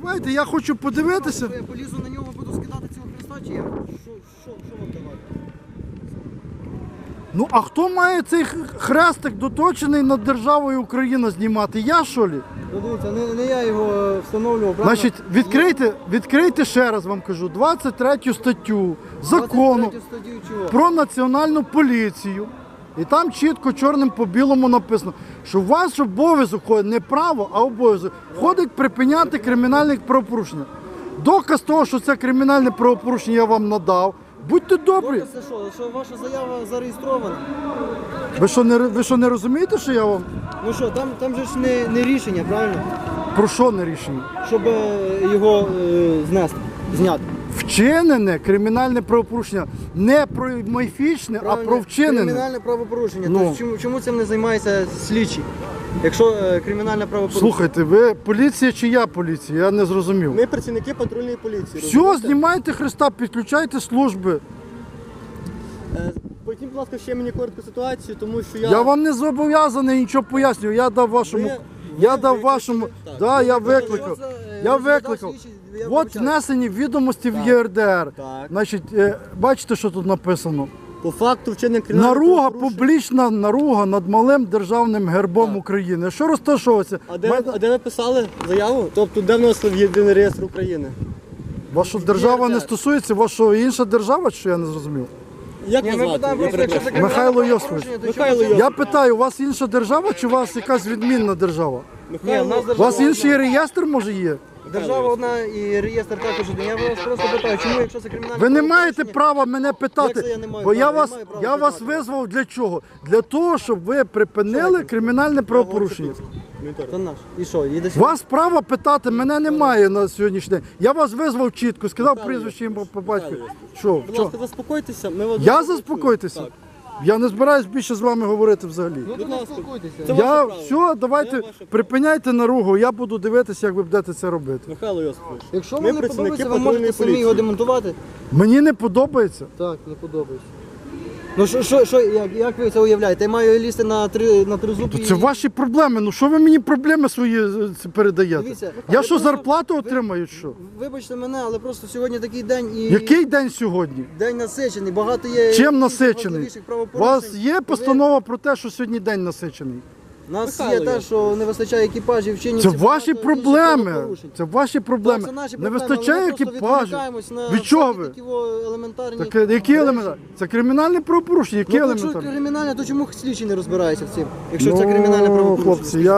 Давайте, я хочу подивитися. Я полізу на нього, буду скидати цього хреста, чи як? Що, що, що вам давати? Ну а хто має цей хрестик доточений над державою Україна знімати? Я що лі? Ну дивіться, не, не я його е, встановлював, правильно? Значить, відкрийте, відкрийте ще раз вам кажу, 23 статтю закону 23 статтю чого? про національну поліцію. І там чітко чорним по білому написано, що у вас обов'язок ходить не право, а обов'язок входить припиняти кримінальне правопорушення. Доказ того, що це кримінальне правопорушення я вам надав. Будьте добрі. Доказ це що? Що ваша заява зареєстрована? Ви що не ви що не розумієте, що я вам Ну що, там, там же ж не, не рішення, правильно? про що не рішення? Щоб е, його е, знести, зняти. Вчинене кримінальне правопорушення не про міфічне, а про вчинене. Кримінальне правопорушення. Ну. Тож чому, чому цим не займається слідчий? Якщо е, кримінальне правопорушення. Слухайте, ви поліція чи я поліція? Я не зрозумів. Ми працівники патрульної поліції. Все, розумієте? знімайте Христа, підключайте служби. Е, Поясніть, будь ласка, ще мені коротку ситуацію, тому що я. Я вам не зобов'язаний нічого пояснювати. Я дав вашому. Ви- Я ви дав викликали? вашому. Так. Да, я Ви- викликав. Я викликав. От внесені відомості в Так. ЄРДР. Так. Значить, е, бачите, що тут написано? По факту вчинення кримінального Наруга, правопорушення. публічна наруга над малим державним гербом Так. України. Що розташовується? А де, Майда- а де ви писали заяву? Тобто, де внесли в єдиний реєстр України? Ваша держава не ЄРДР. стосується, ваша інша держава, що я не зрозумів? Як Ні, вас ми звати? питаємо Я просто, якщо це перепрошую. Михайло кримінальне правопорушення, то Михайло чому це- Я питаю, у вас інша держава, чи у вас якась відмінна держава? Ні, нас У держава вас інший реєстр може є? Держава одна і реєстр також один. Я вас просто питаю, чому, якщо це кримінальне Ви не маєте права мене Як питати, це я не маю бо я права? Я вас, маю право я вас питати. визвав для чого? Для того, щоб ви припинили кримінальне правопорушення. Це наш. І що, їде сюди? Вас права питати мене немає на сьогоднішній день. Я вас визвав чітко, сказав прізвище ім'я по батьку. Що? Будь Що? ласка, заспокойтеся. Ми вас Я дуже заспокойтеся? Так. Я не збираюсь більше з вами говорити взагалі. Ну, то не спілкуйтеся. Це Я ваше право. все, давайте Це ваше припиняйте наругу, я буду дивитися, як ви будете це робити. Михайло Йосифович. Якщо Ми вам не працівники подобається, ви патрульної можете самі поліції. його демонтувати. Мені не подобається. Так, не подобається. Ну що, що, що як, як ви це уявляєте? Я маю лізти на три на тризуб То і... це ваші проблеми. Ну що ви мені проблеми свої е, це передаєте? Дивіться, Я ви що просто- зарплату отримаю? Що? Вибачте мене, але просто сьогодні такий день і Який день сьогодні? день насичений. Багато є Чим насичений? важливіших У правопорушень. вас є постанова про те, що сьогодні день насичений? У нас Михайло є те, що не вистачає екіпажів вчинів. Це ваші проблеми. Це ваші проблеми. Це Не вистачає екіпажів. Від чого ви? елементарні. Так, які елементарні? Це кримінальне правопорушення. Які Ну, якщо елементарні? кримінальне, то чому слідчі не розбирається в цим? Якщо це кримінальне Ну, правопорушення? хлопці, я